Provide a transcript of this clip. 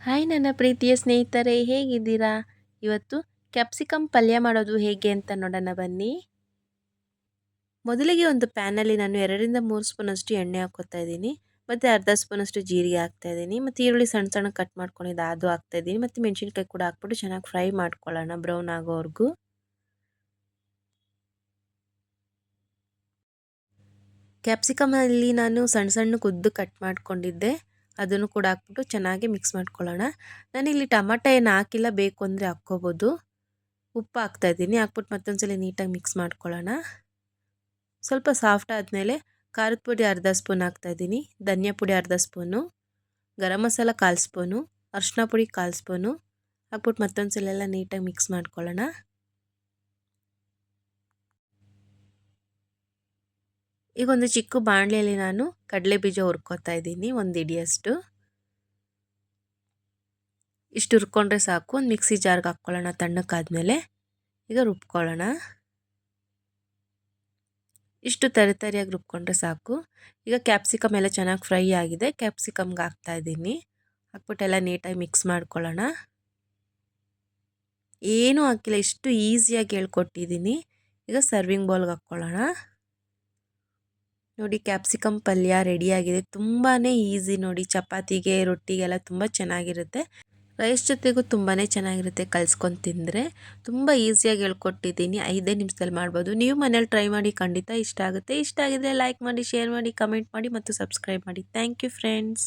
Hi ನನ್ನ ಪ್ರೀತಿಯ ಸ್ನೇಹಿತರೆ, ಹೇಗಿದ್ದೀರಾ? ಇವತ್ತು ಕ್ಯಾಪ್ಸಿಕಮ್ ಪಲ್ಯ ಮಾಡೋದು ಹೇಗೆ ಅಂತ ನೋಡೋಣ ಬನ್ನಿ. ಮೊದಲಿಗೆ ಒಂದು ಪ್ಯಾನಲ್ಲಿ ನಾನು ಎರಡರಿಂದ ಮೂರು ಸ್ಪೂನಷ್ಟು ಎಣ್ಣೆ ಹಾಕೋತಾ ಇದ್ದೀನಿ. ಮತ್ತು ಅರ್ಧ ಸ್ಪೂನಷ್ಟು ಜೀರಿಗೆ ಹಾಕ್ತಾ ಇದ್ದೀನಿ. ಮತ್ತು ಈರುಳ್ಳಿ ಸಣ್ಣ ಸಣ್ಣ ಕಟ್ ಮಾಡ್ಕೊಂಡಿದ್ದು ಅದು ಹಾಕ್ತಾ ಇದ್ದೀನಿ. ಮತ್ತು ಮೆಣಸಿನ್ಕಾಯಿ ಕೂಡ ಹಾಕ್ಬಿಟ್ಟು ಚೆನ್ನಾಗಿ ಫ್ರೈ ಮಾಡ್ಕೊಳ್ಳೋಣ ಬ್ರೌನ್ ಆಗೋವರೆಗೂ. ಕ್ಯಾಪ್ಸಿಕಮಲ್ಲಿ ನಾನು ಸಣ್ಣ ಸಣ್ಣ ಕುದ್ದು ಕಟ್ ಮಾಡ್ಕೊಂಡಿದ್ದೆ. ಅದನ್ನು ಕೂಡ ಹಾಕ್ಬಿಟ್ಟು ಚೆನ್ನಾಗಿ ಮಿಕ್ಸ್ ಮಾಡ್ಕೊಳ್ಳೋಣ. ನಾನಿಲ್ಲಿ ಟಮಾಟ ಏನು ಹಾಕಿಲ್ಲ, ಬೇಕು ಅಂದರೆ ಹಾಕ್ಕೋಬೋದು. ಉಪ್ಪು ಹಾಕ್ತಾಯಿದ್ದೀನಿ ಹಾಕ್ಬಿಟ್ಟು ಮತ್ತೊಂದ್ಸಲ ನೀಟಾಗಿ ಮಿಕ್ಸ್ ಮಾಡ್ಕೊಳ್ಳೋಣ. ಸ್ವಲ್ಪ ಸಾಫ್ಟ್ ಆದಮೇಲೆ ಖಾರದ ಪುಡಿ ಅರ್ಧ ಸ್ಪೂನ್ ಹಾಕ್ತಾಯಿದ್ದೀನಿ ಧನಿಯಾ ಪುಡಿ ಅರ್ಧ ಸ್ಪೂನು. ಗರಂ ಮಸಾಲ ಕಾಲು ಸ್ಪೂನು. ಅರ್ಶಿನ ಪುಡಿ ಕಾಲು ಸ್ಪೂನು. ಹಾಕ್ಬಿಟ್ಟು ಮತ್ತೊಂದು ಸಲ ಎಲ್ಲ ನೀಟಾಗಿ ಮಿಕ್ಸ್ ಮಾಡ್ಕೊಳ್ಳೋಣ. ಈಗ ಒಂದು ಚಿಕ್ಕ ಬಾಣಲೆಯಲ್ಲಿ ನಾನು ಕಡಲೆ ಬೀಜ ಹುರ್ಕೋತಾ ಇದ್ದೀನಿ, ಒಂದು ಇಡಿಯಷ್ಟು. ಇಷ್ಟು ಹುರ್ಕೊಂಡ್ರೆ ಸಾಕು, ಒಂದು ಮಿಕ್ಸಿ ಜಾರ್ಗೆ ಹಾಕ್ಕೊಳ್ಳೋಣ ತಣ್ಣಕ್ಕಾದಮೇಲೆ. ಈಗ ರುಬ್ಕೊಳ್ಳೋಣ. ಇಷ್ಟು ತರಿ ತರಿಯಾಗಿ ರುಬ್ಕೊಂಡ್ರೆ ಸಾಕು. ಈಗ ಕ್ಯಾಪ್ಸಿಕಮ್ ಎಲ್ಲ ಚೆನ್ನಾಗಿ ಫ್ರೈ ಆಗಿದೆ, ಕ್ಯಾಪ್ಸಿಕಮ್ಗೆ ಹಾಕ್ತಾ ಇದ್ದೀನಿ. ಹಾಕ್ಬಿಟ್ಟೆಲ್ಲ ನೀಟಾಗಿ ಮಿಕ್ಸ್ ಮಾಡ್ಕೊಳ್ಳೋಣ. ಏನೂ ಹಾಕಿಲ್ಲ, ಇಷ್ಟು ಈಸಿಯಾಗಿ ಹೇಳ್ಕೊಟ್ಟಿದ್ದೀನಿ. ಈಗ ಸರ್ವಿಂಗ್ ಬೌಲ್ಗೆ ಹಾಕ್ಕೊಳ್ಳೋಣ. ನೋಡಿ ಕ್ಯಾಪ್ಸಿಕಮ್ ಪಲ್ಯ ರೆಡಿಯಾಗಿದೆ. ತುಂಬಾ ಈಸಿ ನೋಡಿ, ಚಪಾತಿಗೆ, ರೊಟ್ಟಿಗೆಲ್ಲ ತುಂಬ ಚೆನ್ನಾಗಿರುತ್ತೆ. ರೈಸ್ ಜೊತೆಗೂ ತುಂಬಾ ಚೆನ್ನಾಗಿರುತ್ತೆ ಕಲ್ಸ್ಕೊಂಡು ತಿಂದರೆ. ತುಂಬ ಈಸಿಯಾಗಿ ಹೇಳ್ಕೊಟ್ಟಿದ್ದೀನಿ. ಐದೇ ನಿಮಿಷದಲ್ಲಿ ಮಾಡ್ಬೋದು. ನೀವು ಮನೇಲಿ ಟ್ರೈ ಮಾಡಿ, ಖಂಡಿತ ಇಷ್ಟ ಆಗುತ್ತೆ. ಇಷ್ಟ ಆಗಿದ್ರೆ ಲೈಕ್ ಮಾಡಿ, ಶೇರ್ ಮಾಡಿ, ಕಮೆಂಟ್ ಮಾಡಿ ಮತ್ತು ಸಬ್ಸ್ಕ್ರೈಬ್ ಮಾಡಿ. Thank you friends.